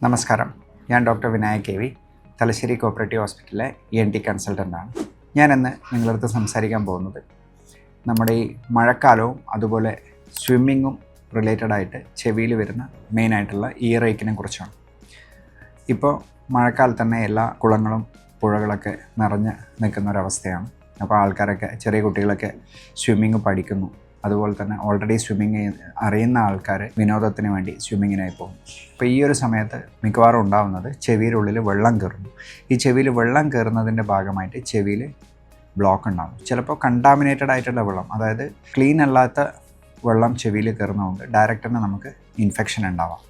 നമസ്കാരം. ഞാൻ doctor Vinayak K V Thalassery cooperative ഹോസ്പിറ്റലിലെ ഇ എൻ ടി കൺസൾട്ടന്റാണ് ഞാനിന്ന് നിങ്ങളടുത്ത് സംസാരിക്കാൻ പോകുന്നത് നമ്മുടെ ഈ മഴക്കാലവും അതുപോലെ സ്വിമ്മിങ്ങും റിലേറ്റഡ് ആയിട്ട് ചെവിയിൽ വരുന്ന മെയിനായിട്ടുള്ള ഇയർ ഏക്കിനെ കുറിച്ചാണ്. ഇപ്പോൾ മഴക്കാലത്ത് തന്നെ എല്ലാ കുളങ്ങളും പുഴകളൊക്കെ നിറഞ്ഞ് നിൽക്കുന്ന ഒരവസ്ഥയാണ്. അപ്പോൾ ആൾക്കാരൊക്കെ ചെറിയ കുട്ടികളൊക്കെ സ്വിമ്മിങ് പഠിക്കുന്നു. അതുപോലെ തന്നെ ഓൾറെഡി സ്വിമ്മിങ് അറിയുന്ന ആൾക്കാർ വിനോദത്തിന് വേണ്ടി സ്വിമ്മിങ്ങിനായി പോകും. അപ്പോൾ ഈ ഒരു സമയത്ത് മിക്കവാറും ഉണ്ടാകുന്നത് ചെവിയിലുള്ളിൽ വെള്ളം കയറുന്നു. ഈ ചെവിയിൽ വെള്ളം കയറുന്നതിന്റെ ഭാഗമായിട്ട് ചെവിയിൽ ബ്ലോക്ക് ഉണ്ടാകും. ചിലപ്പോൾ കണ്ടാമിനേറ്റഡ് ആയിട്ടുള്ള വെള്ളം അതായത് ക്ലീൻ അല്ലാത്ത വെള്ളം ചെവിയിൽ കയറുന്നതുകൊണ്ട് ഡയറക്റ്റ് തന്നെ നമുക്ക് ഇൻഫെക്ഷൻ ഉണ്ടാവാം.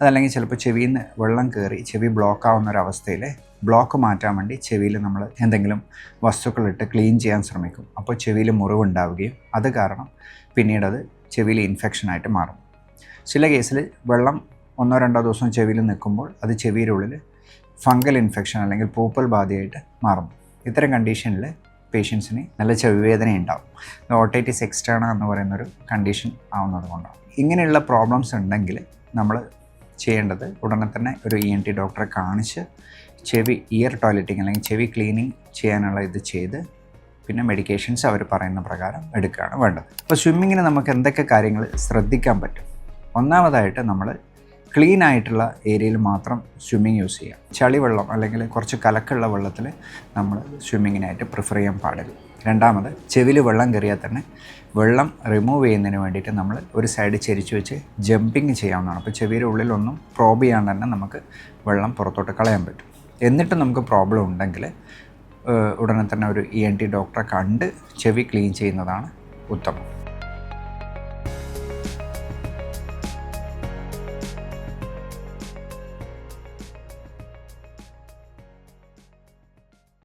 അതല്ലെങ്കിൽ ചിലപ്പോൾ ചെവിയിൽ നിന്ന് വെള്ളം കയറി ചെവി ബ്ലോക്ക് ആവുന്ന ഒരു അവസ്ഥയിൽ ബ്ലോക്ക് മാറ്റാൻ വേണ്ടി ചെവിയിൽ നമ്മൾ എന്തെങ്കിലും വസ്തുക്കളിട്ട് ക്ലീൻ ചെയ്യാൻ ശ്രമിക്കും. അപ്പോൾ ചെവിയിൽ മുറിവുണ്ടാവുകയും അത് കാരണം പിന്നീട് അത് ചെവിയിൽ ഇൻഫെക്ഷനായിട്ട് മാറും. ചില കേസിൽ വെള്ളം ഒന്നോ രണ്ടോ ദിവസം ചെവിയിൽ നിൽക്കുമ്പോൾ അത് ചെവിയുടെ ഉള്ളിൽ ഫംഗൽ ഇൻഫെക്ഷൻ അല്ലെങ്കിൽ പൂപ്പൽ ബാധയായിട്ട് മാറും. ഇത്തരം കണ്ടീഷനിൽ പേഷ്യൻസിന് നല്ല ചെവിവേദന ഉണ്ടാവും. ഓട്ടൈറ്റിസ് എക്സ്റ്റേണ എന്ന് പറയുന്നൊരു കണ്ടീഷൻ ആവുന്നത് കൊണ്ടാണ്. ഇങ്ങനെയുള്ള പ്രോബ്ലംസ് ഉണ്ടെങ്കിൽ നമ്മൾ ചെയ്യേണ്ടത് ഉടനെ തന്നെ ഒരു ഇ എൻ ടി ഡോക്ടറെ കാണിച്ച് ചെവി ഇയർ ടോയ്ലറ്റിങ് അല്ലെങ്കിൽ ചെവി ക്ലീനിങ് ചെയ്യാനുള്ള ഇത് ചെയ്ത് പിന്നെ മെഡിക്കേഷൻസ് അവർ പറയുന്ന പ്രകാരം എടുക്കുകയാണ് വേണ്ടത്. അപ്പോൾ സ്വിമ്മിങ്ങിന് നമുക്ക് എന്തൊക്കെ കാര്യങ്ങൾ ശ്രദ്ധിക്കാൻ പറ്റും? ഒന്നാമതായിട്ട് നമ്മൾ ക്ലീൻ ആയിട്ടുള്ള ഏരിയയിൽ മാത്രം സ്വിമ്മിങ് യൂസ് ചെയ്യാം ചളിവെള്ളം അല്ലെങ്കിൽ കുറച്ച് കലക്കുള്ള വെള്ളത്തിൽ നമ്മൾ സ്വിമ്മിങ്ങിനായിട്ട് പ്രിഫർ ചെയ്യാൻ പാടില്ല. രണ്ടാമത് ചെവിയിൽ വെള്ളം കയറിയാൽ തന്നെ വെള്ളം റിമൂവ് ചെയ്യുന്നതിന് വേണ്ടിയിട്ട് നമ്മൾ ഒരു സൈഡ് ചെരിച്ച് വെച്ച് ജമ്പിങ് ചെയ്യാവുന്നതാണ്. അപ്പോൾ ചെവിയുടെ ഉള്ളിലൊന്നും പ്രോബ് ചെയ്യാൻ തന്നെ നമുക്ക് വെള്ളം പുറത്തോട്ട് കളയാൻ പറ്റും. എന്നിട്ട് നമുക്ക് പ്രോബ്ലം ഉണ്ടെങ്കിൽ ഉടനെ തന്നെ ഒരു ഇ എൻ ടി ഡോക്ടറെ കണ്ട് ചെവി ക്ലീൻ ചെയ്യുന്നതാണ് ഉത്തമം.